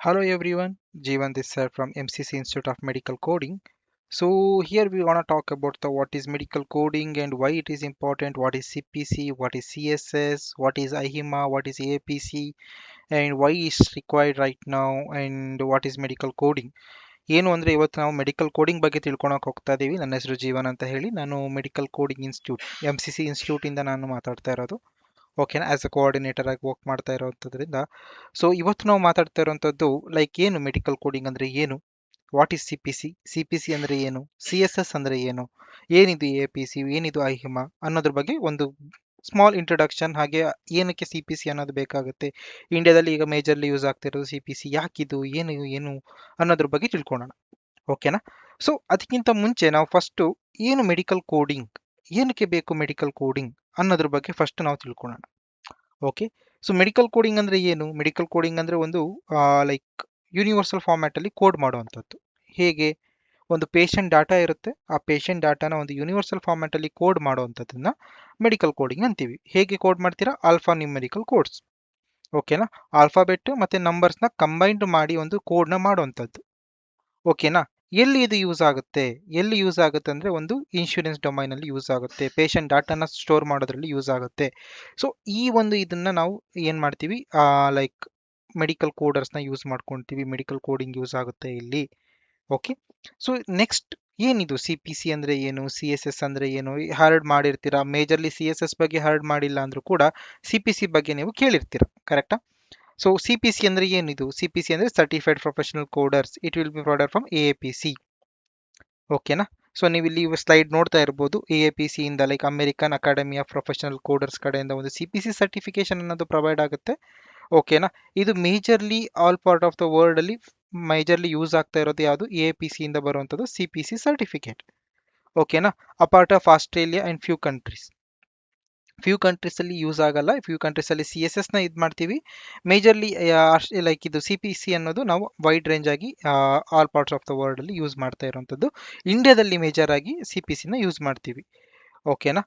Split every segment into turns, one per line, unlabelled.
Hello everyone, Jeevan this side from MCC Institute of Medical Coding. So here we want to talk about the what is medical coding and why it is important, what is CPC, what is CSS, what is IHIMA, what is APC and why is required right now and what is medical coding. ಏನು ಅಂದರೆ ಇವತ್ತು ನಾವು medical coding ಬಗ್ಗೆ ತಿಳ್ಕೊಳಕ್ಕೆ ಹೋಗ್ತಾ ಇದ್ದೀವಿ ನನ್ನ ಹೆಸರು ಜೀವನ್ ಅಂತ ಹೇಳಿ ನಾನು medical coding institute M C C ಇನ್ಸ್ಟಿಟ್ಯೂಟಿಂದ ನಾನು ಮಾತಾಡ್ತಾ ಇರೋದು ಓಕೆನಾ ಆ್ಯಸ್ ಅ ಕೋಆರ್ಡಿನೇಟರ್ ಆಗಿ ವರ್ಕ್ ಮಾಡ್ತಾ ಇರೋವಂಥದ್ರಿಂದ ಸೊ ಇವತ್ತು ನಾವು ಮಾತಾಡ್ತಾ ಇರೋವಂಥದ್ದು ಲೈಕ್ ಏನು ಮೆಡಿಕಲ್ ಕೋಡಿಂಗ್ ಅಂದರೆ ಏನು? What is C P C C P C ಅಂದರೆ ಏನು? ಸಿ ಎಸ್ ಎಸ್ ಅಂದರೆ ಏನು? ಏನಿದು ಎ ಪಿ ಸಿ ಏನಿದು ಐಹಿಮ ಅನ್ನೋದ್ರ ಬಗ್ಗೆ ಒಂದು ಸ್ಮಾಲ್ ಇಂಟ್ರೊಡಕ್ಷನ್ ಹಾಗೆ ಏನಕ್ಕೆ ಸಿ ಪಿ ಸಿ ಅನ್ನೋದು ಬೇಕಾಗುತ್ತೆ? ಇಂಡಿಯಾದಲ್ಲಿ ಈಗ ಮೇಜರ್ಲಿ ಯೂಸ್ ಆಗ್ತಿರೋದು ಸಿ ಪಿ ಸಿ ಯಾಕಿದು? ಏನು ಏನು ಅನ್ನೋದ್ರ ಬಗ್ಗೆ ತಿಳ್ಕೊಳ್ಳೋಣ ಓಕೆನಾ? ಸೊ ಅದಕ್ಕಿಂತ ಮುಂಚೆ ನಾವು ಫಸ್ಟು ಏನು ಮೆಡಿಕಲ್ ಕೋಡಿಂಗ್ ಏನಕ್ಕೆ ಬೇಕು ಮೆಡಿಕಲ್ ಕೋಡಿಂಗ್ ಅನ್ನೋದ್ರ ಬಗ್ಗೆ ಫಸ್ಟ್ ನಾವು ತಿಳ್ಕೊಳ್ಳೋಣ ಓಕೆ ಸೊ ಮೆಡಿಕಲ್ ಕೋಡಿಂಗ್ ಅಂದರೆ ಏನು? ಮೆಡಿಕಲ್ ಕೋಡಿಂಗ್ ಅಂದರೆ ಒಂದು ಲೈಕ್ ಯೂನಿವರ್ಸಲ್ ಫಾರ್ಮ್ಯಾಟಲ್ಲಿ ಕೋಡ್ ಮಾಡುವಂಥದ್ದು. ಹೇಗೆ? ಒಂದು ಪೇಷಂಟ್ ಡಾಟಾ ಇರುತ್ತೆ. ಆ ಪೇಷಂಟ್ ಡಾಟಾನ ಒಂದು ಯೂನಿವರ್ಸಲ್ ಫಾರ್ಮ್ಯಾಟಲ್ಲಿ ಕೋಡ್ ಮಾಡುವಂಥದ್ದನ್ನ ಮೆಡಿಕಲ್ ಕೋಡಿಂಗ್ ಅಂತೀವಿ. ಹೇಗೆ ಕೋಡ್ ಮಾಡ್ತೀರಾ? ಆಲ್ಫಾ ನ್ಯೂಮೆರಿಕಲ್ ಕೋಡ್ಸ್ ಓಕೆನಾ ಆಲ್ಫಾಬೆಟ್ ಮತ್ತು ನಂಬರ್ಸ್ನ ಕಂಬೈನ್ಡ್ ಮಾಡಿ ಒಂದು ಕೋಡ್ನ ಮಾಡುವಂಥದ್ದು. ಓಕೆನಾ ಎಲ್ಲಿ ಇದು ಯೂಸ್ ಆಗುತ್ತೆ? ಎಲ್ಲಿ ಯೂಸ್ ಆಗುತ್ತೆ ಅಂದರೆ ಒಂದು ಇನ್ಶೂರೆನ್ಸ್ ಡೊಮೈನಲ್ಲಿ ಯೂಸ್ ಆಗುತ್ತೆ. ಪೇಷಂಟ್ ಡಾಟಾನ ಸ್ಟೋರ್ ಮಾಡೋದ್ರಲ್ಲಿ ಯೂಸ್ ಆಗುತ್ತೆ. ಸೊ ಈ ಒಂದು ಇದನ್ನು ನಾವು ಏನು ಮಾಡ್ತೀವಿ? ಲೈಕ್ ಮೆಡಿಕಲ್ ಕೋಡರ್ಸ್ನ ಯೂಸ್ ಮಾಡ್ಕೊತೀವಿ. ಮೆಡಿಕಲ್ ಕೋಡಿಂಗ್ ಯೂಸ್ ಆಗುತ್ತೆ ಇಲ್ಲಿ. ಓಕೆ ಸೊ ನೆಕ್ಸ್ಟ್ ಏನಿದು? ಸಿ ಪಿ ಸಿ ಅಂದರೆ ಏನು? ಸಿ ಎಸ್ ಎಸ್ ಅಂದರೆ ಏನು? ಹರ್ಡ್ ಮಾಡಿರ್ತೀರಾ? ಮೇಜರ್ಲಿ ಸಿ ಎಸ್ ಎಸ್ ಬಗ್ಗೆ ಹರ್ಡ್ ಮಾಡಿಲ್ಲ ಅಂದರೂ ಕೂಡ ಸಿ ಪಿ ಸಿ ಬಗ್ಗೆ ನೀವು ಕೇಳಿರ್ತೀರ. ಕರೆಕ್ಟಾ ಸೊ ಸಿ ಪಿ ಸಿ ಅಂದರೆ ಏನಿದು? ಸಿ ಪಿ ಸಿ ಅಂದರೆ certified professional coders it will be provided from A P C ಓಕೆನಾ ಸೊ ನೀವು ಇಲ್ಲಿ ಸ್ಲೈಡ್ ನೋಡ್ತಾ ಇರ್ಬೋದು. A A P ಸಿಯಿಂದ like American academy of professional coders ಕಡೆಯಿಂದ ಒಂದು ಸಿ ಪಿ ಸಿ ಸರ್ಟಿಫಿಕೇಶನ್ ಅನ್ನೋದು ಪ್ರೊವೈಡ್ ಆಗುತ್ತೆ. ಓಕೆನಾ ಇದು majorly all part of the world ಅಲ್ಲಿ ಮೇಜರ್ಲಿ ಯೂಸ್ ಆಗ್ತಾ ಇರೋದು ಯಾವುದು? ಎ ಪಿ ಸಿ ಇಂದ ಬರುವಂಥದ್ದು ಸಿ ಪಿ ಸಿ ಸರ್ಟಿಫಿಕೇಟ್ ಓಕೆನಾ apart of Australia and few countries few ಕಂಟ್ರೀಸಲ್ಲಿ use ಆಗಲ್ಲ ಫ್ಯೂ ಕಂಟ್ರೀಸಲ್ಲಿ ಸಿ ಎಸ್ ಎಸ್ನ ಇದು ಮಾಡ್ತೀವಿ. ಮೇಜರ್ಲಿ ಲೈಕ್ ಇದು ಸಿ ಪಿ ಸಿ ಅನ್ನೋದು ನಾವು ವೈಡ್ ರೇಂಜ್ ಆಗಿ ಆಲ್ ಪಾರ್ಟ್ಸ್ ಆಫ್ ದ ವರ್ಲ್ಡಲ್ಲಿ ಯೂಸ್ ಮಾಡ್ತಾ ಇರೋವಂಥದ್ದು ಇಂಡಿಯಾದಲ್ಲಿ ಮೇಜರ್ ಆಗಿ ಸಿ ಪಿ ಸಿನ ಯೂಸ್ ಮಾಡ್ತೀವಿ. ಓಕೆನಾ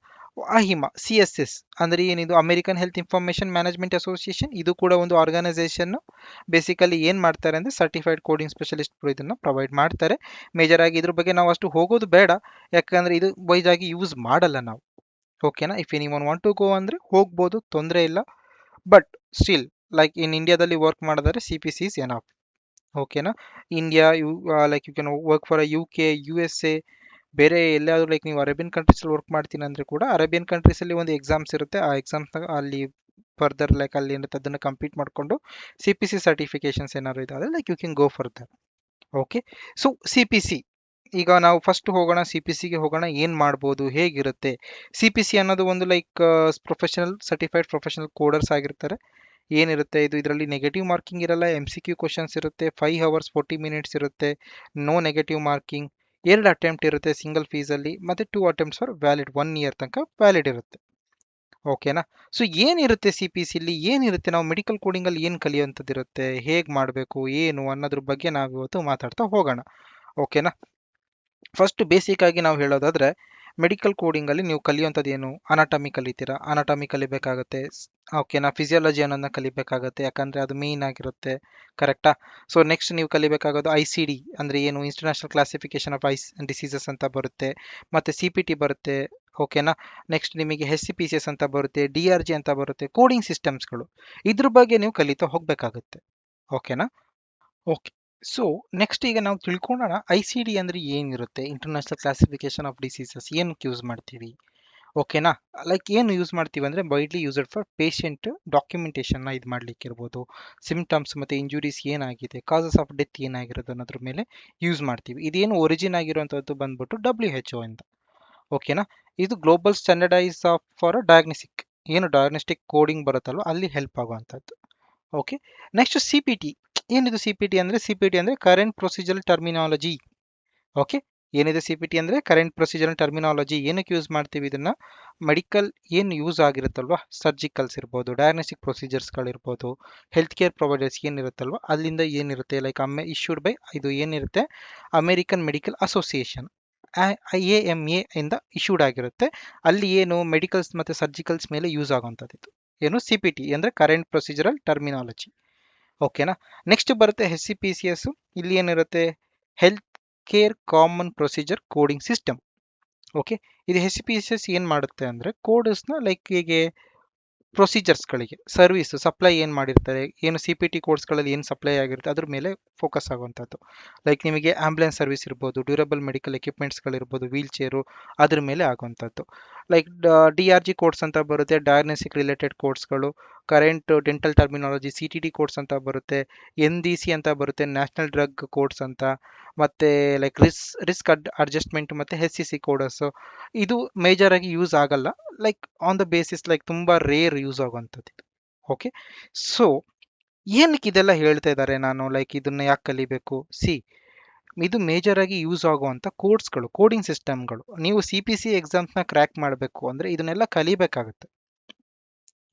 ಅಹಿಮಾ ಸಿ ಎಸ್ ಎಸ್ ಅಂದರೆ ಏನಿದು? American health information management association ಇದು ಕೂಡ ಒಂದು ಆರ್ಗನೈಸೇಷನ್ನು ಬೇಸಿಕಲಿ ಏನು ಮಾಡ್ತಾರೆ ಅಂದರೆ ಸರ್ಟಿಫೈಡ್ ಕೋಡಿಂಗ್ ಸ್ಪೆಷಲಿಸ್ಟ್ಗಳು ಇದನ್ನು ಪ್ರೊವೈಡ್ ಮಾಡ್ತಾರೆ. ಮೇಜರಾಗಿ ಇದ್ರ ಬಗ್ಗೆ ನಾವು ಅಷ್ಟು ಹೋಗೋದು ಬೇಡ. ಯಾಕಂದರೆ ಇದು ವೈಸ್ ಆಗಿ ಯೂಸ್ ಮಾಡಲ್ಲ ನಾವು. ಓಕೆನಾ if any one want to go ಅಂದರೆ ಹೋಗ್ಬೋದು, ತೊಂದರೆ ಇಲ್ಲ. ಬಟ್ ಸ್ಟಿಲ್ ಲೈಕ್ ಇನ್ ಇಂಡಿಯಾದಲ್ಲಿ ವರ್ಕ್ ಮಾಡಿದರೆ C P C is enough ಓಕೆನಾ India you like you can work for U K U S A ಬೇರೆ ಎಲ್ಲಾದರೂ ಲೈಕ್ ನೀವು ಅರೇಬಿಯನ್ ಕಂಟ್ರೀಸಲ್ಲಿ ವರ್ಕ್ ಮಾಡ್ತೀನಿ ಅಂದರೆ ಕೂಡ ಅರೇಬಿಯನ್ ಕಂಟ್ರೀಸಲ್ಲಿ ಒಂದು ಎಕ್ಸಾಮ್ಸ್ ಇರುತ್ತೆ. ಆ ಎಕ್ಸಾಮ್ಸ್ನ ಅಲ್ಲಿ ಫರ್ದರ್ ಲೈಕ್ ಅಲ್ಲಿ ಏನಿರುತ್ತೆ ಅದನ್ನು ಕಂಪ್ಲೀಟ್ ಮಾಡಿಕೊಂಡು ಸಿ ಪಿ ಸಿ ಸರ್ಟಿಫಿಕೇಷನ್ಸ್ ಏನಾದ್ರು ಇದಾದರೆ like you can go further okay so C P C ಈಗ ನಾವು ಫಸ್ಟ್ ಹೋಗೋಣ ಸಿ ಪಿ ಸಿಗೆ ಹೋಗೋಣ, ಏನು ಮಾಡ್ಬೋದು, ಹೇಗಿರುತ್ತೆ? ಸಿ ಪಿ ಸಿ ಅನ್ನೋದು ಒಂದು like professional certified professional coders ಆಗಿರ್ತಾರೆ. ಏನಿರುತ್ತೆ ಇದು? ಇದರಲ್ಲಿ ನೆಗೆಟಿವ್ ಮಾರ್ಕಿಂಗ್ ಇರಲ್ಲ ಎಂ ಸಿ ಕ್ಯೂ ಕ್ವಶನ್ಸ್ ಇರುತ್ತೆ ಫೈವ್ ಹವರ್ಸ್ ಫೋರ್ಟಿ ಮಿನಿಟ್ಸ್ ಇರುತ್ತೆ ನೋ ನೆಗೆಟಿವ್ ಮಾರ್ಕಿಂಗ್ ಎರಡು ಅಟೆಂಪ್ಟ್ ಇರುತ್ತೆ ಸಿಂಗಲ್ ಫೀಸಲ್ಲಿ ಮತ್ತು two attempts for valid one year ತನಕ ವ್ಯಾಲಿಡ್ ಇರುತ್ತೆ. ಓಕೆನಾ ಸೊ ಏನಿರುತ್ತೆ ಸಿ ಪಿ ಸಿಲಿ ಏನಿರುತ್ತೆ? ನಾವು ಮೆಡಿಕಲ್ ಕೋಡಿಂಗಲ್ಲಿ ಏನು ಕಲಿಯುವಂಥದ್ದು ಇರುತ್ತೆ ಹೇಗೆ ಮಾಡಬೇಕು? ಏನು? ಅನ್ನೋದ್ರ ಬಗ್ಗೆ ನಾವು ಇವತ್ತು ಮಾತಾಡ್ತಾ ಹೋಗೋಣ. ಓಕೆನಾ ಫಸ್ಟ್ ಬೇಸಿಕ್ ಆಗಿ ನಾವು ಹೇಳೋದಾದರೆ ಮೆಡಿಕಲ್ ಕೋಡಿಂಗಲ್ಲಿ ನೀವು ಕಲಿಯುವಂಥದ್ದು ಏನು? ಅನಾಟಮಿ ಕಲಿತೀರಾ ಅನಾಟಮಿ ಕಲಿಬೇಕಾಗುತ್ತೆ ಓಕೆನಾ ಫಿಸಿಯಾಲಜಿ ಅನ್ನೋದನ್ನ ಕಲಿಬೇಕಾಗುತ್ತೆ. ಯಾಕಂದರೆ ಅದು ಮೇನ್ ಆಗಿರುತ್ತೆ. ಕರೆಕ್ಟಾ ಸೊ ನೆಕ್ಸ್ಟ್ ನೀವು ಕಲಿಬೇಕಾಗೋದು ಐ ಸಿ ಡಿ ಅಂದರೆ ಏನು? International classification of ice diseases ಅಂತ ಬರುತ್ತೆ. ಮತ್ತು ಸಿ ಪಿ ಟಿ ಬರುತ್ತೆ. ಓಕೆನಾ ನೆಕ್ಸ್ಟ್ ನಿಮಗೆ S C P C S ಅಂತ ಬರುತ್ತೆ. ಡಿ ಆರ್ ಜಿ ಅಂತ ಬರುತ್ತೆ. ಕೋಡಿಂಗ್ ಸಿಸ್ಟಮ್ಸ್ಗಳು ಇದ್ರ ಬಗ್ಗೆ ನೀವು ಕಲಿತಾ ಹೋಗಬೇಕಾಗುತ್ತೆ. ಓಕೆನಾ ಓಕೆ ಸೊ ನೆಕ್ಸ್ಟ್ ಈಗ ನಾವು ತಿಳ್ಕೊಳ್ಳೋಣ ಐ ಸಿ ಡಿ ಅಂದರೆ ಏನಿರುತ್ತೆ? ಇಂಟರ್ನ್ಯಾಷನಲ್ ಕ್ಲಾಸಿಫಿಕೇಶನ್ ಆಫ್ ಡಿಸೀಸಸ್ ಏನಕ್ಕೆ ಯೂಸ್ ಮಾಡ್ತೀವಿ ಓಕೆನಾ ಲೈಕ್ ಏನು ಯೂಸ್ ಮಾಡ್ತೀವಿ ಅಂದರೆ ವೈಡ್ಲಿ ಯೂಸ್ಡ್ ಫಾರ್ ಪೇಷಂಟ್ ಡಾಕ್ಯುಮೆಂಟೇಷನ್ನ ಇದು ಮಾಡಲಿಕ್ಕೆ ಇರ್ಬೋದು. ಸಿಮ್ಟಮ್ಸ್ ಮತ್ತು ಇಂಜುರೀಸ್ ಏನಾಗಿದೆ? ಕಾಸಸ್ ಆಫ್ ಡೆತ್ ಏನಾಗಿರೋದು ಅನ್ನೋದ್ರ ಮೇಲೆ ಯೂಸ್ ಮಾಡ್ತೀವಿ. ಇದೇನು ಒರಿಜಿನ್ ಆಗಿರುವಂಥದ್ದು ಬಂದ್ಬಿಟ್ಟು ಡಬ್ಲ್ಯೂ ಎಚ್ ಒ ಅಂತ ಓಕೆನಾ ಇದು global standardise of for diagnostic ಏನು ಡಯಾಗ್ನಿಸ್ಟಿಕ್ ಕೋಡಿಂಗ್ ಬರುತ್ತಲ್ವ ಅಲ್ಲಿ ಹೆಲ್ಪ್ ಆಗುವಂಥದ್ದು okay next C P T ಏನಿದು ಸಿ ಪಿ ಟಿ ಅಂದರೆ ಸಿ ಪಿ ಟಿ ಅಂದರೆ ಕರೆಂಟ್ ಪ್ರೊಸೀಜರ್ ಟರ್ಮಿನಾಲಜಿ ಓಕೆ ಏನಿದೆ ಸಿ ಪಿ ಟಿ ಅಂದರೆ ಕರೆಂಟ್ ಪ್ರೊಸೀಜರ್ ಟರ್ಮಿನಾಲಜಿ ಏನಕ್ಕೆ ಯೂಸ್ ಮಾಡ್ತೀವಿ ಇದನ್ನು? ಮೆಡಿಕಲ್ ಏನು ಯೂಸ್ ಆಗಿರುತ್ತಲ್ವ? ಸರ್ಜಿಕಲ್ಸ್ ಇರ್ಬೋದು ಡಯಾಗ್ನೋಸ್ಟಿಕ್ ಪ್ರೊಸೀಜರ್ಸ್ಗಳಿರ್ಬೋದು ಹೆಲ್ತ್ ಕೇರ್ ಪ್ರೊವೈಡರ್ಸ್ ಏನಿರುತ್ತಲ್ವ ಅಲ್ಲಿಂದ ಏನಿರುತ್ತೆ ಲೈಕ್ ಅಮ್ಮೆ ಇಶ್ಯೂಡ್ ಬೈ ಇದು ಏನಿರುತ್ತೆ American medical association I A M A ಇಂದ ಇಶ್ಯೂಡ್ ಆಗಿರುತ್ತೆ. ಅಲ್ಲಿ ಏನು ಮೆಡಿಕಲ್ಸ್ ಮತ್ತು ಸರ್ಜಿಕಲ್ಸ್ ಮೇಲೆ ಯೂಸ್ ಆಗುವಂಥದ್ದು. ಏನು ಸಿ ಪಿ ಟಿ ಅಂದರೆ ಕರೆಂಟ್ ಪ್ರೊಸೀಜರಲ್ ಟರ್ಮಿನಾಲಜಿ ಓಕೆನಾ ನೆಕ್ಸ್ಟ್ ಬರುತ್ತೆ S C P C S ಇಲ್ಲಿ ಏನಿರುತ್ತೆ? Health care common procedure coding system okay ಇದು S C P C S ಏನು ಮಾಡುತ್ತೆ ಅಂದರೆ ಕೋಡ್ಸ್ನ ಲೈಕ್ ಹೀಗೆ ಪ್ರೊಸೀಜರ್ಸ್ಗಳಿಗೆ ಸರ್ವಿಸ್ ಸಪ್ಲೈ ಏನು ಮಾಡಿರ್ತಾರೆ, ಏನು ಸಿ ಪಿ ಟಿ ಕೋಡ್ಸ್ಗಳಲ್ಲಿ ಏನು ಸಪ್ಲೈ ಆಗಿರುತ್ತೆ, ಅದ್ರ ಮೇಲೆ ಫೋಕಸ್ ಆಗುವಂಥದ್ದು. ಲೈಕ್ ನಿಮಗೆ ಆ್ಯಂಬುಲೆನ್ಸ್ ಸರ್ವಿಸ್ ಇರ್ಬೋದು ಡ್ಯೂರಬಲ್ ಮೆಡಿಕಲ್ ಎಕ್ವಿಪ್ಮೆಂಟ್ಸ್ಗಳಿರ್ಬೋದು ವೀಲ್ ಚೇರು ಅದ್ರ ಮೇಲೆ ಆಗುವಂಥದ್ದು. Like D R G codes ಅಂತ ಬರುತ್ತೆ ಡಯಾಗ್ನೋಸ್ಟಿಕ್ ರಿಲೇಟೆಡ್ ಕೋರ್ಸ್ಗಳು current dental terminology C T D course ಅಂತ ಬರುತ್ತೆ ಎನ್ ಡಿ ಸಿ ಅಂತ ಬರುತ್ತೆ ನ್ಯಾಷನಲ್ ಡ್ರಗ್ ಕೋರ್ಸ್ ಅಂತ, ಮತ್ತು like ris risk ad adjustment ಮತ್ತು ಎಸ್ ಸಿ ಸಿ ಕೋಡಸ್ಸು ಇದು ಮೇಜರ್ ಆಗಿ ಯೂಸ್ ಆಗಲ್ಲ. Like on the basis like ತುಂಬ ರೇರ್ ಯೂಸ್ ಆಗುವಂಥದ್ದು ಓಕೆ ಸೊ ಏನಕ್ಕೆ ಇದೆಲ್ಲ ಹೇಳ್ತಾ ಇದ್ದಾರೆ ನಾನು? ಲೈಕ್ ಇದನ್ನ ಯಾಕೆ ಕಲಿಬೇಕು? ಸಿ ಇದು ಮೇಜರ್ ಆಗಿ ಯೂಸ್ ಆಗುವಂಥ ಕೋಡ್ಸ್ಗಳು ಕೋಡಿಂಗ್ ಸಿಸ್ಟಮ್ಗಳು ನೀವು ಸಿ ಪಿ ಸಿ ಎಕ್ಸಾಮ್ಸ್ನ ಕ್ರ್ಯಾಕ್ ಮಾಡಬೇಕು ಅಂದರೆ ಇದನ್ನೆಲ್ಲ ಕಲಿಬೇಕಾಗುತ್ತೆ.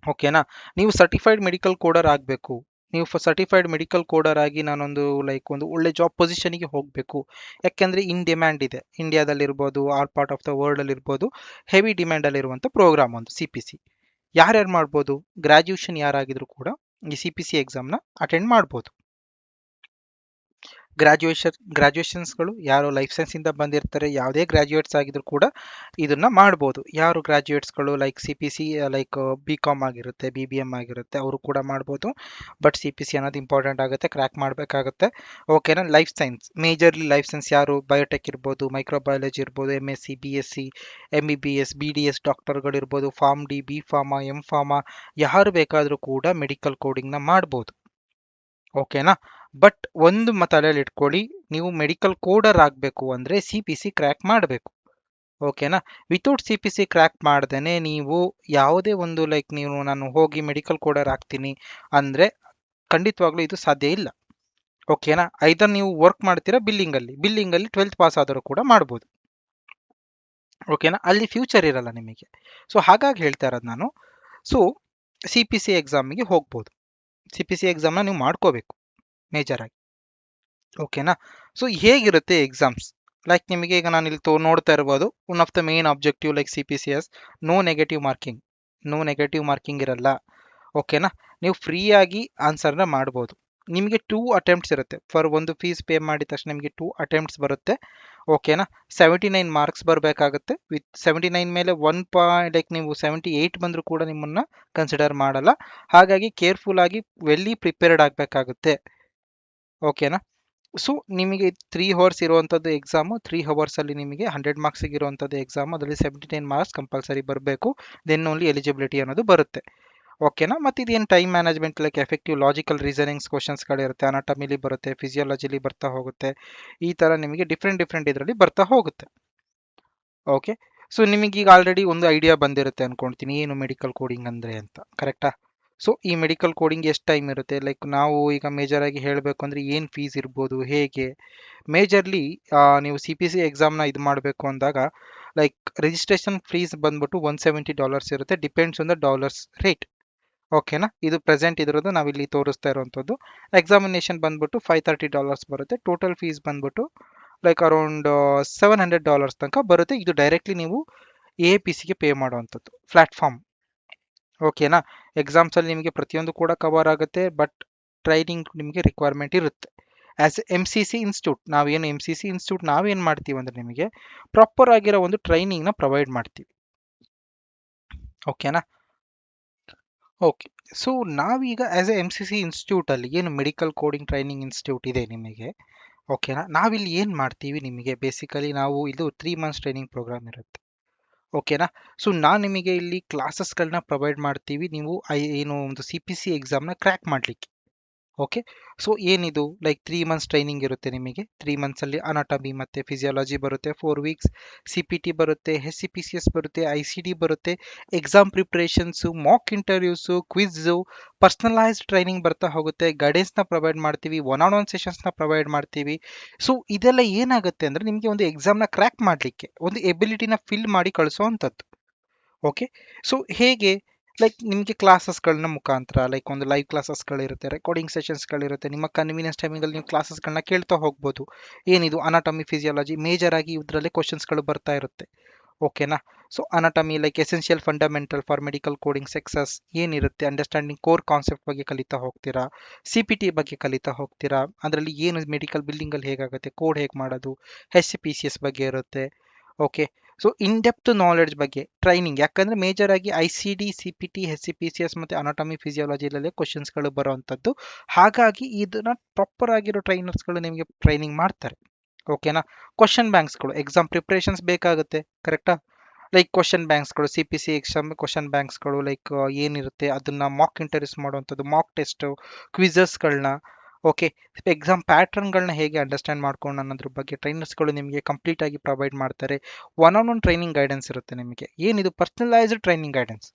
ಓಕೆನಾ? ನೀವು ಸರ್ಟಿಫೈಡ್ ಮೆಡಿಕಲ್ ಕೋಡರ್ ಆಗಬೇಕು. ನೀವು ಸರ್ಟಿಫೈಡ್ ಮೆಡಿಕಲ್ ಕೋಡರ್ ಆಗಿ ನಾನೊಂದು ಲೈಕ್ ಒಂದು ಒಳ್ಳೆ ಜಾಬ್ ಪೊಸಿಷನಿಗೆ ಹೋಗಬೇಕು. ಯಾಕೆಂದರೆ ಇನ್ ಡಿಮ್ಯಾಂಡ್ ಇದೆ. ಇಂಡಿಯಾದಲ್ಲಿರ್ಬೋದು ಆಲ್ ಪಾರ್ಟ್ ಆಫ್ ದ ವರ್ಲ್ಡಲ್ಲಿರ್ಬೋದು ಹೆವಿ ಡಿಮ್ಯಾಂಡಲ್ಲಿರುವಂಥ ಪ್ರೋಗ್ರಾಮ್ ಒಂದು ಸಿ ಪಿ ಸಿ ಯಾರ್ಯಾರು ಮಾಡ್ಬೋದು? ಗ್ರ್ಯಾಜುಯೇಷನ್ ಯಾರಾಗಿದ್ರು ಕೂಡ ಈ ಸಿ ಪಿ ಸಿ ಎಕ್ಸಾಮ್ನ ಅಟೆಂಡ್ ಮಾಡ್ಬೋದು. ಗ್ರಾಜುಯೇಷನ್ ಗ್ರಾಜುಯೇಷನ್ಸ್ಗಳು ಯಾರು ಲೈಫ್ ಸೈನ್ಸಿಂದ ಬಂದಿರ್ತಾರೆ, ಯಾವುದೇ ಗ್ರಾಜುಯೇಟ್ಸ್ ಆಗಿದ್ರು ಕೂಡ ಇದನ್ನ ಮಾಡ್ಬೋದು. ಯಾರು ಗ್ರಾಜುಯೇಟ್ಸ್ಗಳು like C P C like B com ಆಗಿರುತ್ತೆ ಬಿ ಬಿ ಎಂ ಆಗಿರುತ್ತೆ, ಅವರು ಕೂಡ ಮಾಡ್ಬೋದು. ಬಟ್ ಸಿ ಪಿ ಸಿ ಅನ್ನೋದು ಇಂಪಾರ್ಟೆಂಟ್ ಆಗುತ್ತೆ ಕ್ರ್ಯಾಕ್ ಮಾಡಬೇಕಾಗುತ್ತೆ. ಓಕೆನಾ life science majorly life science ಯಾರು ಬಯೋಟೆಕ್ ಇರ್ಬೋದು ಮೈಕ್ರೋಬಯಾಲಜಿ ಇರ್ಬೋದು M S C B S C M B B S B D S ಡಾಕ್ಟರ್ಗಳಿರ್ಬೋದು pharm D B pharma M pharma ಯಾರು ಬೇಕಾದರೂ ಕೂಡ ಮೆಡಿಕಲ್ ಕೋಡಿಂಗ್ನ ಮಾಡ್ಬೋದು. ಓಕೆನಾ? ಬಟ್ ಒಂದು ಮ ತಲೆಯಲ್ಲಿ ಇಟ್ಕೊಳ್ಳಿ, ನೀವು ಮೆಡಿಕಲ್ ಕೋಡರ್ ಆಗಬೇಕು ಅಂದರೆ ಸಿ ಪಿ ಸಿ ಕ್ರ್ಯಾಕ್ ಮಾಡಬೇಕು. ಓಕೆನಾ? Without C P C crack ಮಾಡ್ದೇ ನೀವು ಯಾವುದೇ ಒಂದು ಲೈಕ್ ನೀವು ನಾನು ಹೋಗಿ ಮೆಡಿಕಲ್ ಕೋಡರ್ ಆಗ್ತೀನಿ ಅಂದರೆ ಖಂಡಿತವಾಗ್ಲೂ ಇದು ಸಾಧ್ಯ ಇಲ್ಲ. ಓಕೆನಾ? ಐದರ್ ನೀವು ವರ್ಕ್ ಮಾಡ್ತೀರಾ ಬಿಲ್ಲಿಂಗಲ್ಲಿ? ಬಿಲ್ಲಿಂಗಲ್ಲಿ ಟ್ವೆಲ್ತ್ ಪಾಸ್ ಆದರೂ ಕೂಡ ಮಾಡ್ಬೋದು. ಓಕೆನಾ? ಅಲ್ಲಿ ಫ್ಯೂಚರ್ ಇರಲ್ಲ ನಿಮಗೆ. ಸೊ ಹಾಗಾಗಿ ಹೇಳ್ತಾ ಇರೋದು ನಾನು. ಸೊ ಸಿ ಪಿ ಸಿ ಎಕ್ಸಾಮಿಗೆ ಹೋಗ್ಬೋದು. ಸಿ ಪಿ ಸಿ ಎಕ್ಸಾಮ್ನ ನೀವು ಮಾಡ್ಕೋಬೇಕು ಮೇಜರಾಗಿ ಓಕೆನಾ ಸೊ ಹೇಗಿರುತ್ತೆ ಎಕ್ಸಾಮ್ಸ್ ಲೈಕ್ ನಿಮಗೆ ಈಗ ನಾನು ಇಲ್ಲಿ ತೋ, ನೋಡ್ತಾ ಇರ್ಬೋದು one of the main objective like C P C S no negative marking no negative marking ಇರಲ್ಲ. ಓಕೆನಾ ನೀವು ಫ್ರೀಯಾಗಿ ಆನ್ಸರ್ನ ಮಾಡ್ಬೋದು. ನಿಮಗೆ ಟೂ ಅಟೆಂಪ್ಟ್ಸ್ ಇರುತ್ತೆ. ಫಾರ್ ಒಂದು ಫೀಸ್ ಪೇ ಮಾಡಿದ ತಕ್ಷಣ ನಿಮಗೆ ಟೂ ಅಟೆಂಪ್ಟ್ಸ್ ಬರುತ್ತೆ. ಓಕೆನಾ ಸೆವೆಂಟಿ ನೈನ್ ಮಾರ್ಕ್ಸ್ ಬರಬೇಕಾಗುತ್ತೆ. ವಿತ್ ಸೆವೆಂಟಿ ನೈನ್ ಮೇಲೆ ಒನ್ ಪಾಯಿಂಟ್ ಲೈಕ್ ನೀವು ಸೆವೆಂಟಿ ಏಯ್ಟ್ ಬಂದರೂ ಕೂಡ ನಿಮ್ಮನ್ನು ಕನ್ಸಿಡರ್ ಮಾಡಲ್ಲ. ಹಾಗಾಗಿ ಕೇರ್ಫುಲ್ ಆಗಿ ವೆಲ್ಲಿ ಪ್ರಿಪೇರ್ಡ್ ಆಗಬೇಕಾಗುತ್ತೆ. ಓಕೆನಾ ಸೊ ನಿಮಗೆ ತ್ರೀ ಅವರ್ಸ್ ಇರುವಂಥದ್ದು ಎಕ್ಸಾಮು ತ್ರೀ ಅವರ್ಸಲ್ಲಿ ನಿಮಗೆ ಹಂಡ್ರೆಡ್ ಮಾರ್ಕ್ಸಿಗೆ ಇರುವಂಥದ್ದು ಎಕ್ಸಾಮ್ ಅದರಲ್ಲಿ ಸೆವೆಂಟಿ ನೈನ್ ಮಾರ್ಕ್ಸ್ ಕಂಪಲ್ಸರಿ ಬರಬೇಕು. ದೆನ್ ಓನ್ಲಿ ಎಲಿಜಿಬಿಲಿಟಿ ಅನ್ನೋದು ಬರುತ್ತೆ. ಓಕೆನಾ? ಮತ್ತು ಇದೇನು time management like effective logical reasonings ಕ್ವಶನ್ಸ್ಗಳಿರುತ್ತೆ ಅನಾಟಮಿಲಿ ಬರುತ್ತೆ ಫಿಸಿಯಾಲಜಿಲಿ ಬರ್ತಾ ಹೋಗುತ್ತೆ, ಈ ಥರ ನಿಮಗೆ ಡಿಫ್ರೆಂಟ್ ಡಿಫ್ರೆಂಟ್ ಇದರಲ್ಲಿ ಬರ್ತಾ ಹೋಗುತ್ತೆ. ಓಕೆ ಸೊ ನಿಮಗೆ ಈಗ ಆಲ್ರೆಡಿ ಒಂದು ಐಡಿಯಾ ಬಂದಿರುತ್ತೆ ಅಂದ್ಕೊಳ್ತೀನಿ ಏನು ಮೆಡಿಕಲ್ ಕೋಡಿಂಗ್ ಅಂದರೆ ಅಂತ ಕರೆಕ್ಟಾ ಸೊ ಈ ಮೆಡಿಕಲ್ ಕೋಡಿಂಗ್ ಎಷ್ಟು ಟೈಮ್ ಇರುತ್ತೆ? ಲೈಕ್ ನಾವು ಈಗ ಮೇಜರ್ ಆಗಿ ಹೇಳಬೇಕು ಅಂದರೆ ಏನು ಫೀಸ್ ಇರ್ಬೋದು, ಹೇಗೆ? ಮೇಜರ್ಲಿ ನೀವು ಸಿ ಪಿ ಸಿ ಎಕ್ಸಾಮ್ನ ಇದು ಮಾಡಬೇಕು ಅಂದಾಗ ಲೈಕ್ ರಿಜಿಸ್ಟ್ರೇಷನ್ ಫೀಸ್ ಬಂದ್ಬಿಟ್ಟು ಒನ್ ಸೆವೆಂಟಿ ಡಾಲರ್ಸ್ ಇರುತ್ತೆ depends on the dollars rate ಓಕೆನಾ? ಇದು ಪ್ರೆಸೆಂಟ್ ಇದ್ರದ್ದು ಇಲ್ಲಿ ತೋರಿಸ್ತಾ ಇರುವಂಥದ್ದು. ಎಕ್ಸಾಮಿನೇಷನ್ ಬಂದ್ಬಿಟ್ಟು ಫೈವ್ ತರ್ಟಿ ಡಾಲರ್ಸ್ ಬರುತ್ತೆ. ಟೋಟಲ್ ಫೀಸ್ ಬಂದ್ಬಿಟ್ಟು like around seven hundred dollars ತನಕ ಬರುತ್ತೆ. ಇದು ಡೈರೆಕ್ಟ್ಲಿ ನೀವು ಎ ಪಿ ಸಿಗೆ ಪೇ ಮಾಡುವಂಥದ್ದು. ಪ್ಲಾಟ್ಫಾರ್ಮ್ ಓಕೆನಾ? ಎಕ್ಸಾಮ್ಸಲ್ಲಿ ನಿಮಗೆ ಪ್ರತಿಯೊಂದು ಕೂಡ ಕವರ್ ಆಗುತ್ತೆ ಬಟ್ ಟ್ರೈನಿಂಗ್ ನಿಮಗೆ ರಿಕ್ವೈರ್ಮೆಂಟ್ ಇರುತ್ತೆ. As M C C institute ನಾವೇನು ಎಂ ಸಿ ಸಿ ಇನ್ಸ್ಟಿಟ್ಯೂಟ್ ನಾವೇನು ಮಾಡ್ತೀವಿ ಅಂದರೆ ನಿಮಗೆ ಪ್ರಾಪರ್ ಆಗಿರೋ ಒಂದು ಟ್ರೈನಿಂಗ್ನ ಪ್ರೊವೈಡ್ ಮಾಡ್ತೀವಿ. ಓಕೆನಾ? ಓಕೆ ಸೊ ನಾವೀಗ as a M C C ಇನ್ಸ್ಟಿಟ್ಯೂಟಲ್ಲಿ ಏನು ಮೆಡಿಕಲ್ ಕೋಡಿಂಗ್ ಟ್ರೈನಿಂಗ್ ಇನ್ಸ್ಟಿಟ್ಯೂಟ್ ಇದೆ ನಿಮಗೆ ಓಕೆನಾ ನಾವಿಲ್ಲಿ ಏನು ಮಾಡ್ತೀವಿ ನಿಮಗೆ? ಬೇಸಿಕಲಿ ನಾವು ಇದು ತ್ರೀ ಮಂತ್ಸ್ ಟ್ರೈನಿಂಗ್ ಪ್ರೋಗ್ರಾಮ್ ಇರುತ್ತೆ. ಓಕೆನಾ ಸೊ ನಾನು ನಿಮಗೆ ಇಲ್ಲಿ ಕ್ಲಾಸಸ್ಗಳನ್ನ ಪ್ರೊವೈಡ್ ಮಾಡ್ತೀವಿ. ನೀವು ಐ ಏನು ಒಂದು ಸಿ ಪಿ ಸಿ ಎಕ್ಸಾಮ್ನ ಕ್ರ್ಯಾಕ್ ಮಾಡಲಿಕ್ಕೆ. ಓಕೆ ಸೊ ಏನಿದು? ಲೈಕ್ ತ್ರೀ ಮಂತ್ಸ್ ಟ್ರೈನಿಂಗ್ ಇರುತ್ತೆ ನಿಮಗೆ. ತ್ರೀ ಮಂತ್ಸಲ್ಲಿ ಅನಾಟಮಿ ಮತ್ತು ಫಿಸಿಯಾಲಜಿ ಬರುತ್ತೆ. Four weeks C P T ಬರುತ್ತೆ S C P C S ಬರುತ್ತೆ ಐ ಸಿ ಡಿ ಬರುತ್ತೆ exam preparations mock interviews quiz personalised training ಬರ್ತಾ ಹೋಗುತ್ತೆ. ಗೈಡೆನ್ಸ್ನ ಪ್ರೊವೈಡ್ ಮಾಡ್ತೀವಿ ಒನ್ ಆನ್ ಒನ್ ಸೆಷನ್ಸ್ನ ಪ್ರೊವೈಡ್ ಮಾಡ್ತೀವಿ. ಸೊ ಇದೆಲ್ಲ ಏನಾಗುತ್ತೆ ಅಂದರೆ ನಿಮಗೆ ಒಂದು ಎಕ್ಸಾಮ್ನ ಕ್ರ್ಯಾಕ್ ಮಾಡಲಿಕ್ಕೆ, ಒಂದು ಎಬಿಲಿಟಿನ ಫಿಲ್ ಮಾಡಿ ಕಳಿಸೋ ಅಂಥದ್ದು. ಓಕೆ ಸೊ ಹೇಗೆ? ಲೈಕ್ ನಿಮಗೆ ಕ್ಲಾಸಸ್ಗಳನ್ನ ಮುಖಾಂತರ ಲೈಕ್ ಒಂದು ಲೈವ್ ಕ್ಲಾಸಸ್ಗಳಿರುತ್ತೆ ರೆಕಾರ್ಡಿಂಗ್ ಸೆಷನ್ಸ್ಗಳಿರುತ್ತೆ ನಿಮ್ಮ ಕನ್ವೀನಿಯನ್ಸ್ ಟೈಮಿಂಗಲ್ಲಿ ನೀವು ಕ್ಲಾಸಸ್ಗಳನ್ನ ಕೇಳ್ತಾ ಹೋಗ್ಬೋದು. ಏನಿದು? ಅನಾಟಮಿ ಫಿಸಿಯಾಲಜಿ ಮೇಜರ್ ಆಗಿ ಇದರಲ್ಲೇ ಕ್ವಶನ್ಸ್ಗಳು ಬರ್ತಾ ಇರುತ್ತೆ. ಓಕೆನಾ so anatomy like essential fundamental for medical coding success ಏನಿರುತ್ತೆ? ಅಂಡರ್ಸ್ಟ್ಯಾಂಡಿಂಗ್ ಕೋರ್ ಕಾನ್ಸೆಪ್ಟ್ ಬಗ್ಗೆ ಕಲಿತಾ ಹೋಗ್ತೀರಾ? ಸಿ ಪಿ ಟಿ ಬಗ್ಗೆ ಕಲಿತಾ ಹೋಗ್ತೀರಾ? ಅದರಲ್ಲಿ ಏನು ಮೆಡಿಕಲ್ ಬಿಲ್ಡಿಂಗಲ್ಲಿ ಹೇಗಾಗುತ್ತೆ? ಕೋಡ್ ಹೇಗೆ ಮಾಡೋದು? S C P C S ಬಗ್ಗೆ ಇರುತ್ತೆ. Okay so in depth knowledge ಬಗ್ಗೆ ಟ್ರೈನಿಂಗ್ ಯಾಕಂದ್ರೆ ಮೇಜರ್ ಆಗಿ I C D C P T S C P C S ಮತ್ತು ಅನಾಟಮಿ ಫಿಸಿಯಾಲಜಿಲಲ್ಲೇ ಕ್ವಶನ್ಸ್ಗಳು ಬರುವಂಥದ್ದು. ಹಾಗಾಗಿ ಇದನ್ನ ಪ್ರಾಪರ್ ಆಗಿರೋ ಟ್ರೈನರ್ಸ್ಗಳು ನಿಮಗೆ ಟ್ರೈನಿಂಗ್ ಮಾಡ್ತಾರೆ. ಓಕೆನಾ ಕ್ವಶನ್ ಬ್ಯಾಂಕ್ಸ್ಗಳು ಎಕ್ಸಾಮ್ ಪ್ರಿಪ್ರೇಷನ್ಸ್ ಬೇಕಾಗುತ್ತೆ ಕರೆಕ್ಟಾ like question ಬ್ಯಾಂಕ್ಸ್ಗಳು C P C exam question ಬ್ಯಾಂಕ್ಸ್ಗಳು like ಏನಿರುತ್ತೆ, ಅದನ್ನ ಮಾಕ್ ಇಂಟರ್ವ್ಯೂಸ್ ಮಾಡುವಂಥದ್ದು ಮಾಕ್ ಟೆಸ್ಟು ಕ್ವಿಸಸ್ಗಳನ್ನ ಓಕೆ ಎಕ್ಸಾಮ್ ಪ್ಯಾಟ್ರನ್ಗಳನ್ನ ಹೇಗೆ ಅಂಡರ್ಸ್ಟ್ಯಾಂಡ್ ಮಾಡ್ಕೊಂಡು ಅನ್ನೋದ್ರ ಬಗ್ಗೆ ಟ್ರೈನರ್ಸ್ಗಳು ನಿಮಗೆ ಕಂಪ್ಲೀಟ್ ಆಗಿ ಪ್ರೊವೈಡ್ ಮಾಡ್ತಾರೆ. One on one training guidance ಇರುತ್ತೆ ನಿಮಗೆ ಏನಿದು ಪರ್ಸನಲೈಸ್ಡ್ ಟ್ರೈನಿಂಗ್ ಗೈಡೆನ್ಸ್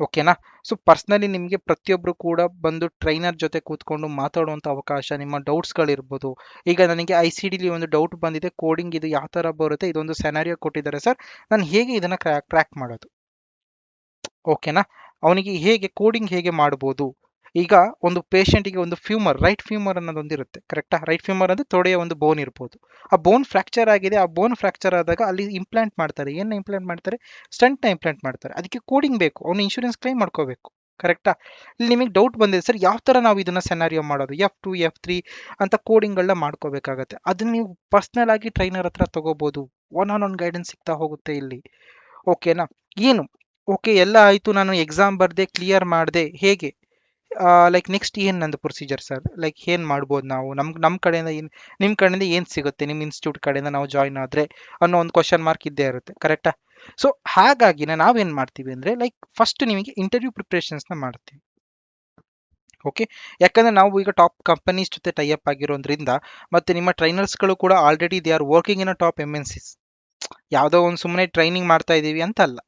ಓಕೆನಾ ಸೊ ಪರ್ಸ್ನಲಿ ನಿಮಗೆ ಪ್ರತಿಯೊಬ್ಬರು ಕೂಡ ಬಂದು ಟ್ರೈನರ್ ಜೊತೆ ಕೂತ್ಕೊಂಡು ಮಾತಾಡುವಂಥ ಅವಕಾಶ, ನಿಮ್ಮ ಡೌಟ್ಸ್ಗಳಿರ್ಬೋದು ಈಗ ನನಗೆ ಐ ಸಿ ಡಿಲಿ ಒಂದು ಡೌಟ್ ಬಂದಿದೆ ಕೋಡಿಂಗ್ ಇದು ಯಾವ ಥರ ಬರುತ್ತೆ, ಇದೊಂದು ಸೆನಾರಿಯೋ ಕೊಟ್ಟಿದ್ದಾರೆ ಸರ್ ನಾನು ಹೇಗೆ ಇದನ್ನು ಕ್ರ್ಯಾಕ್ ಮಾಡೋದು? ಓಕೆನಾ ಅವನಿಗೆ ಹೇಗೆ ಕೋಡಿಂಗ್ ಹೇಗೆ ಮಾಡ್ಬೋದು? ಈಗ ಒಂದು ಪೇಷಂಟಿಗೆ ಒಂದು ಫ್ಯೂಮರ್ ರೈಟ್ ಫ್ಯೂಮರ್ ಅನ್ನೋದೊಂದು ಇರುತ್ತೆ ಕರೆಕ್ಟಾ ರೈಟ್ ಫ್ಯೂಮರ್ ಅಂದರೆ ತೊಡೆಯ ಒಂದು ಬೋನ್ ಇರ್ಬೋದು. ಆ ಬೋನ್ ಫ್ರಾಕ್ಚರ್ ಆಗಿದೆ, ಆ ಬೋನ್ ಫ್ರಾಕ್ಚರ್ ಆದಾಗ ಅಲ್ಲಿ ಇಂಪ್ಲಾಂಟ್ ಮಾಡ್ತಾರೆ. ಏನು ಇಂಪ್ಲಾಂಟ್ ಮಾಡ್ತಾರೆ? ಸ್ಟಂಟ್ನ ಇಂಪ್ಲಾಂಟ್ ಮಾಡ್ತಾರೆ. ಅದಕ್ಕೆ ಕೋಡಿಂಗ್ ಬೇಕು. ಅವನು ಇನ್ಶೂರೆನ್ಸ್ ಕ್ಲೈಮ್ ಮಾಡ್ಕೋಬೇಕು ಕರೆಕ್ಟಾ ಇಲ್ಲಿ ನಿಮಗೆ ಡೌಟ್ ಬಂದಿದೆ, ಸರ್, ಯಾವ ಥರ ನಾವು ಇದನ್ನು ಸೆನಾರಿಯೋ ಮಾಡೋದು? ಎಫ್ ಟು ಎಫ್ ತ್ರೀ ಅಂತ ಕೋಡಿಂಗ್ಗಳನ್ನ ಮಾಡ್ಕೋಬೇಕಾಗತ್ತೆ. ಅದನ್ನ ನೀವು ಪರ್ಸ್ನಲ್ ಆಗಿ ಟ್ರೈನರ್ ಹತ್ರ ತಗೋಬೋದು. ಒನ್ ಆನ್ ಒನ್ ಗೈಡೆನ್ಸ್ ಸಿಗ್ತಾ ಹೋಗುತ್ತೆ ಇಲ್ಲಿ. ಓಕೆನಾ ಏನು? ಓಕೆ ಎಲ್ಲ ಆಯಿತು. ನಾನು ಎಕ್ಸಾಮ್ ಬರದೆ ಕ್ಲಿಯರ್ ಮಾಡಿದೆ. ಹೇಗೆ? ಲೈಕ್ ನೆಕ್ಸ್ಟ್ ಏನು ನಂದು ಪ್ರೊಸೀಜರ್ ಸರ್ ಲೈಕ್ ಏನು ಮಾಡ್ಬೋದು ನಾವು? ನಮ್ಮ ನಮ್ಮ ಕಡೆಯಿಂದ ಏನು ನಿಮ್ಮ ಕಡೆಯಿಂದ ಏನು ಸಿಗುತ್ತೆ? ನಿಮ್ಮ ಇನ್ಸ್ಟಿಟ್ಯೂಟ್ ಕಡೆಯಿಂದ ನಾವು ಜಾಯ್ನ್ ಆದರೆ ಅನ್ನೋ ಒಂದು ಕ್ವಶನ್ ಮಾರ್ಕ್ ಇದ್ದೇ ಇರುತ್ತೆ ಕರೆಕ್ಟಾ ಸೊ ಹಾಗಾಗಿ ನಾವೇನು ಮಾಡ್ತೀವಿ ಅಂದರೆ ಲೈಕ್ ಫಸ್ಟ್ ನಿಮಗೆ ಇಂಟರ್ವ್ಯೂ ಪ್ರಿಪ್ರೇಷನ್ಸ್ನ ಮಾಡ್ತೀವಿ. ಓಕೆ ಯಾಕಂದರೆ ನಾವು ಈಗ ಟಾಪ್ ಕಂಪನೀಸ್ ಜೊತೆ ಟೈಅಪ್ ಆಗಿರೋದ್ರಿಂದ ಮತ್ತು ನಿಮ್ಮ ಟ್ರೈನರ್ಸ್ಗಳು ಕೂಡ already they are working in a top M N Cs ಯಾವುದೋ ಒಂದು ಸುಮ್ಮನೆ ಟ್ರೈನಿಂಗ್ ಮಾಡ್ತಾ ಇದ್ದೀವಿ ಅಂತ ಅಲ್ಲ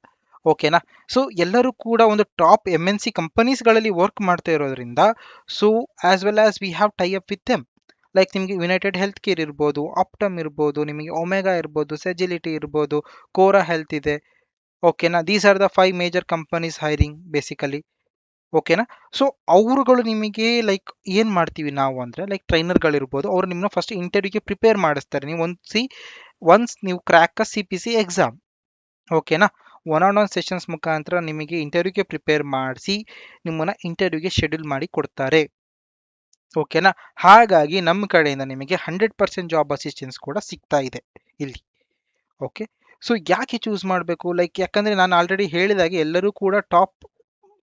ಓಕೆನಾ ಸೊ ಎಲ್ಲರೂ ಕೂಡ ಒಂದು ಟಾಪ್ ಎಂ ಎನ್ ಸಿ ಕಂಪನೀಸ್ಗಳಲ್ಲಿ ವರ್ಕ್ ಮಾಡ್ತಾ ಇರೋದ್ರಿಂದ so as well as we have tie up with them like ನಿಮಗೆ ಯುನೈಟೆಡ್ ಹೆಲ್ತ್ ಕೇರ್ ಇರ್ಬೋದು ಆಪ್ಟಮ್ ಇರ್ಬೋದು, ನಿಮಗೆ ಒಮೆಗಾ ಇರ್ಬೋದು ಸೆಜಿಲಿಟಿ ಇರ್ಬೋದು ಕೋರಾ ಹೆಲ್ತ್ ಇದೆ. ಓಕೆನಾ these are the five major companies hiring basically ಓಕೆನಾ ಸೊ ಅವರುಗಳು ನಿಮಗೆ ಲೈಕ್ ಏನು ಮಾಡ್ತೀವಿ ನಾವು ಅಂದರೆ ಲೈಕ್ ಟ್ರೈನರ್ಗಳಿರ್ಬೋದು ಅವರು ನಿಮ್ಮನ್ನ ಫಸ್ಟ್ ಇಂಟರ್ವ್ಯೂಗೆ ಪ್ರಿಪೇರ್ ಮಾಡಿಸ್ತಾರೆ. ನೀವು ಒಂದು ಸಿ ಒನ್ಸ್ ನೀವು crack C P C exam ಓಕೆನಾ ಒನ್ ಆನ್ ಒನ್ ಸೆಷನ್ಸ್ ಮುಖಾಂತರ ನಿಮಗೆ ಇಂಟರ್ವ್ಯೂಗೆ ಪ್ರಿಪೇರ್ ಮಾಡಿಸಿ ನಿಮ್ಮನ್ನು ಇಂಟರ್ವ್ಯೂಗೆ ಶೆಡ್ಯೂಲ್ ಮಾಡಿ ಕೊಡ್ತಾರೆ. ಓಕೆನಾ ಹಾಗಾಗಿ ನಮ್ಮ ಕಡೆಯಿಂದ ನಿಮಗೆ ಹಂಡ್ರೆಡ್ ಪರ್ಸೆಂಟ್ ಜಾಬ್ ಅಸಿಸ್ಟೆನ್ಸ್ ಕೂಡ ಸಿಗ್ತಾ ಇದೆ ಇಲ್ಲಿ. ಓಕೆ ಸೊ ಯಾಕೆ ಚೂಸ್ ಮಾಡಬೇಕು? ಲೈಕ್ ಯಾಕಂದರೆ ನಾನು ಆಲ್ರೆಡಿ ಹೇಳಿದಾಗೆ ಎಲ್ಲರೂ ಕೂಡ ಟಾಪ್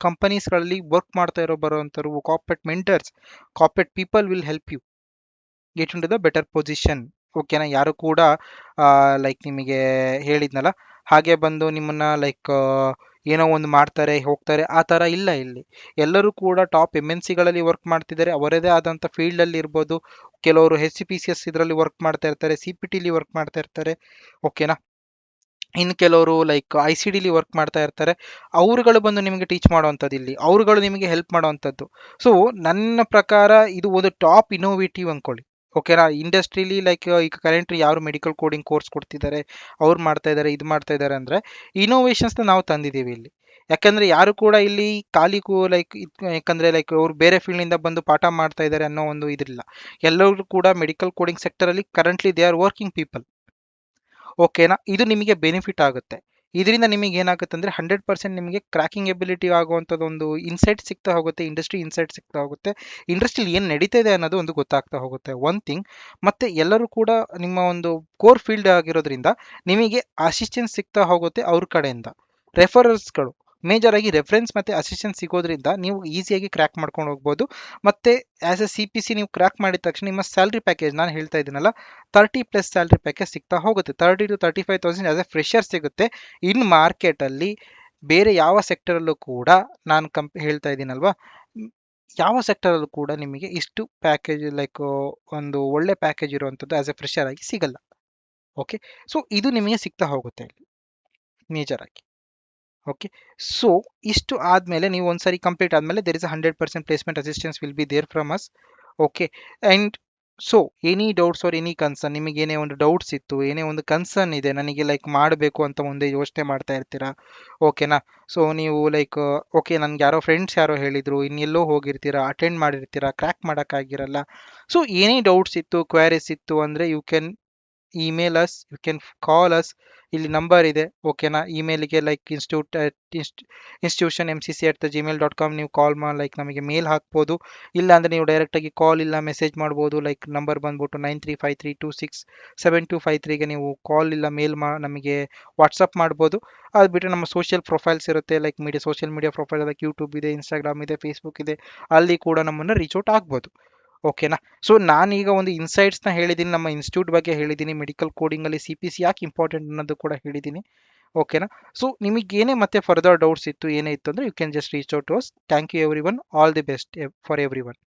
ಕಂಪನೀಸ್ಗಳಲ್ಲಿ ವರ್ಕ್ ಮಾಡ್ತಾ ಇರೋ ಬರೋವಂಥವ್ರು corporate mentors corporate people will help you get into the better position ಓಕೆನಾ ಯಾರು ಕೂಡ ಲೈಕ್ ನಿಮಗೆ ಹೇಳಿದ್ನಲ್ಲ ಹಾಗೆ ಬಂದು ನಿಮ್ಮನ್ನ ಲೈಕ್ ಏನೋ ಒಂದು ಮಾಡ್ತಾರೆ, ಹೋಗ್ತಾರೆ, ಆ ಥರ ಇಲ್ಲ ಇಲ್ಲಿ. ಎಲ್ಲರೂ ಕೂಡ ಟಾಪ್ ಎಂ ಎನ್ ಸಿಗಳಲ್ಲಿ ವರ್ಕ್ ಮಾಡ್ತಿದ್ದಾರೆ. ಅವರದೇ ಆದಂಥ ಫೀಲ್ಡಲ್ಲಿ ಇರ್ಬೋದು. ಕೆಲವರು H C P C S ಇದರಲ್ಲಿ ವರ್ಕ್ ಮಾಡ್ತಾ ಇರ್ತಾರೆ ಸಿ ಪಿ ಟಿಲಿ ವರ್ಕ್ ಮಾಡ್ತಾ ಇರ್ತಾರೆ. ಓಕೆನಾ ಇನ್ನು ಕೆಲವರು ಲೈಕ್ ಐ ಸಿ ಡಿಲಿ ವರ್ಕ್ ಮಾಡ್ತಾ ಇರ್ತಾರೆ. ಅವರುಗಳು ಬಂದು ನಿಮಗೆ ಟೀಚ್ ಮಾಡುವಂಥದ್ದು ಇಲ್ಲಿ. ಅವರುಗಳು ನಿಮಗೆ ಹೆಲ್ಪ್ ಮಾಡುವಂಥದ್ದು. ಸೊ ನನ್ನ ಪ್ರಕಾರ ಇದು ಒಂದು ಟಾಪ್ ಇನೋವೇಟಿವ್ ಅಂದ್ಕೊಳ್ಳಿ. ಓಕೆನಾ ಇಂಡಸ್ಟ್ರಿಲಿ ಲೈಕ್ ಈಗ ಕರೆಂಟ್ ಯಾರು ಮೆಡಿಕಲ್ ಕೋಡಿಂಗ್ ಕೋರ್ಸ್ ಕೊಡ್ತಿದ್ದಾರೆ ಅವ್ರು ಮಾಡ್ತಾ ಇದ್ದಾರೆ ಇದು ಮಾಡ್ತಾ ಇದ್ದಾರೆ ಅಂದರೆ ಇನೋವೇಷನ್ಸ್ನ ನಾವು ತಂದಿದ್ದೀವಿ ಇಲ್ಲಿ. ಯಾಕಂದರೆ ಯಾರು ಕೂಡ ಇಲ್ಲಿ ಖಾಲಿ ಕೂ ಲೈಕ್ ಯಾಕಂದರೆ ಲೈಕ್ ಅವರು ಬೇರೆ ಫೀಲ್ಡಿಂದ ಬಂದು ಪಾಠ ಮಾಡ್ತಾ ಇದ್ದಾರೆ ಅನ್ನೋ ಒಂದು ಇದಿಲ್ಲ. ಎಲ್ಲರೂ ಕೂಡ medical coding ಸೆಕ್ಟರಲ್ಲಿ currently they are working people ಓಕೆನಾ ಇದು ನಿಮಗೆ ಬೆನಿಫಿಟ್ ಆಗುತ್ತೆ. ಇದರಿಂದ ನಿಮಗೆ ಏನಾಗುತ್ತೆ ಅಂದರೆ ಹಂಡ್ರೆಡ್ ಪರ್ಸೆಂಟ್ ನಿಮಗೆ ಕ್ರ್ಯಾಕಿಂಗ್ ಎಬಿಲಿಟಿ ಆಗುವಂಥದ್ದು ಒಂದು ಇನ್ಸೈಟ್ ಸಿಗ್ತಾ ಹೋಗುತ್ತೆ ಇಂಡಸ್ಟ್ರಿ ಇನ್ಸೈಟ್ ಸಿಗ್ತಾ ಹೋಗುತ್ತೆ. ಇಂಡಸ್ಟ್ರಿಲಿ ಏನು ನಡೀತಾ ಇದೆ ಅನ್ನೋದು ಒಂದು ಗೊತ್ತಾಗ್ತಾ ಹೋಗುತ್ತೆ. ಒನ್ ಥಿಂಗ್ ಮತ್ತು ಎಲ್ಲರೂ ಕೂಡ ನಿಮ್ಮ ಒಂದು ಕೋರ್ ಫೀಲ್ಡ್ ಆಗಿರೋದ್ರಿಂದ ನಿಮಗೆ ಅಸಿಸ್ಟೆನ್ಸ್ ಸಿಗ್ತಾ ಹೋಗುತ್ತೆ ಅವ್ರ ಕಡೆಯಿಂದ. ರೆಫರರ್ಸ್ಗಳು ಮೇಜರ್ ಆಗಿ ರೆಫರೆನ್ಸ್ ಮತ್ತು ಅಸಿಸ್ಟೆನ್ಸ್ ಸಿಗೋದ್ರಿಂದ ನೀವು ಈಸಿಯಾಗಿ ಕ್ರ್ಯಾಕ್ ಮಾಡ್ಕೊಂಡು ಹೋಗ್ಬೋದು. ಮತ್ತು as a C P C ನೀವು ಕ್ರ್ಯಾಕ್ ಮಾಡಿದ ತಕ್ಷಣ ನಿಮ್ಮ ಸ್ಯಾಲ್ರಿ ಪ್ಯಾಕೇಜ್ ನಾನು ಹೇಳ್ತಾ ಇದ್ದೀನಲ್ಲ ತರ್ಟಿ ಪ್ಲಸ್ ಸ್ಯಾಲ್ರಿ ಪ್ಯಾಕೇಜ್ ಸಿಗ್ತಾ ಹೋಗುತ್ತೆ. Thirty to thirty five thousand as a fresher ಸಿಗುತ್ತೆ ಇನ್ ಮಾರ್ಕೆಟಲ್ಲಿ ಬೇರೆ ಯಾವ ಸೆಕ್ಟರಲ್ಲೂ ಕೂಡ ನಾನು ಕಂಪ್, ಹೇಳ್ತಾ ಇದ್ದೀನಲ್ವಾ? ಯಾವ ಸೆಕ್ಟರಲ್ಲೂ ಕೂಡ ನಿಮಗೆ ಇಷ್ಟು ಪ್ಯಾಕೇಜ್ ಲೈಕ್ ಒಂದು ಒಳ್ಳೆ ಪ್ಯಾಕೇಜ್ ಇರುವಂಥದ್ದು ಆ್ಯಸ್ ಎ ಫ್ರೆಷರ್ ಆಗಿ ಸಿಗಲ್ಲ. ಓಕೆ ಸೊ ಇದು ನಿಮಗೆ ಸಿಗ್ತಾ ಹೋಗುತ್ತೆ ಇಲ್ಲಿ. ಮೇಜರ್ ಆಗಿ. ಓಕೆ ಸೊ ಇಷ್ಟು ಆದಮೇಲೆ ನೀವು ಒಂದ್ಸರಿ ಕಂಪ್ಲೀಟ್ ಆದಮೇಲೆ there is a hundred percent placement assistance will be there from us okay and so any doubts or any concern ನಿಮಗೆ ಏನೇ ಒಂದು ಡೌಟ್ಸ್ ಇತ್ತು, ಏನೇ ಒಂದು ಕನ್ಸರ್ನ್ ಇದೆ, ನನಗೆ ಲೈಕ್ ಮಾಡಬೇಕು ಅಂತ ಮುಂದೆ ಯೋಚನೆ ಮಾಡ್ತಾ ಇರ್ತೀರಾ? ಓಕೆನಾ ಸೊ ನೀವು ಲೈಕ್ ಓಕೆ ನನಗೆ ಯಾರೋ ಫ್ರೆಂಡ್ಸ್ ಯಾರೋ ಹೇಳಿದರು, ಇನ್ನೆಲ್ಲೋ ಹೋಗಿರ್ತೀರಾ ಅಟೆಂಡ್ ಮಾಡಿರ್ತೀರಾ ಕ್ರ್ಯಾಕ್ ಮಾಡೋಕ್ಕಾಗಿರಲ್ಲ. ಸೊ ಏನೇ ಡೌಟ್ಸ್ ಇತ್ತು ಕ್ವೈರೀಸ್ ಇತ್ತು ಅಂದರೆ you can email us you can call us ಇಲ್ಲಿ ನಂಬರ್ ಇದೆ ಓಕೆನಾ ಇಮೇಲಿಗೆ like institute institution M C C at the Gmail dot com ನೀವು ಕಾಲ್ ಮಾಡಿ ಲೈಕ್ ನಮಗೆ ಮೇಲ್ ಹಾಕ್ಬೋದು. ಇಲ್ಲ ಅಂದರೆ ನೀವು ಡೈರೆಕ್ಟಾಗಿ ಕಾಲ್ ಇಲ್ಲ ಮೆಸೇಜ್ ಮಾಡ್ಬೋದು ಲೈಕ್ ನಂಬರ್ ಬಂದ್ಬಿಟ್ಟು nine three five three two six seven two five ತ್ರೀಗೆ ನೀವು ಕಾಲ್ ಇಲ್ಲ ಮೇಲ್ ಮಾ, ನಮಗೆ ವಾಟ್ಸಪ್ ಮಾಡ್ಬೋದು. ಅದು ಬಿಟ್ಟರೆ ನಮ್ಮ ಸೋಷಿಯಲ್ ಪ್ರೊಫೈಲ್ಸ್ ಇರುತ್ತೆ like media social media profile like YouTube ಇದೆ ಇನ್ಸ್ಟಾಗ್ರಾಮ್ ಇದೆ ಫೇಸ್ಬುಕ್ ಇದೆ, ಅಲ್ಲಿ ಕೂಡ ನಮ್ಮನ್ನು ರೀಚ್ ಔಟ್ ಆಗ್ಬೋದು. ಓಕೆನಾ? ಸೊ ನಾನೀಗ ಒಂದು ಇನ್ಸೈಟ್ಸ್ನ ಹೇಳಿದ್ದೀನಿ ನಮ್ಮ ಇನ್ಸ್ಟಿಟ್ಯೂಟ್ ಬಗ್ಗೆ ಹೇಳಿದ್ದೀನಿ ಮೆಡಿಕಲ್ ಕೋಡಿಂಗಲ್ಲಿ ಸಿ ಪಿ ಸಿ ಯಾಕೆ ಇಂಪಾರ್ಟೆಂಟ್ ಅನ್ನೋದು ಕೂಡ ಹೇಳಿದ್ದೀನಿ ಓಕೆನಾ? ಸೊ ನಿಮಗೆ ಏನೇ ಮತ್ತೆ ಫರ್ದರ್ ಡೌಟ್ಸ್ ಇತ್ತು, ಏನೇ ಇತ್ತು ಅಂದರೆ you can just reach out to us thank you everyone all the best for everyone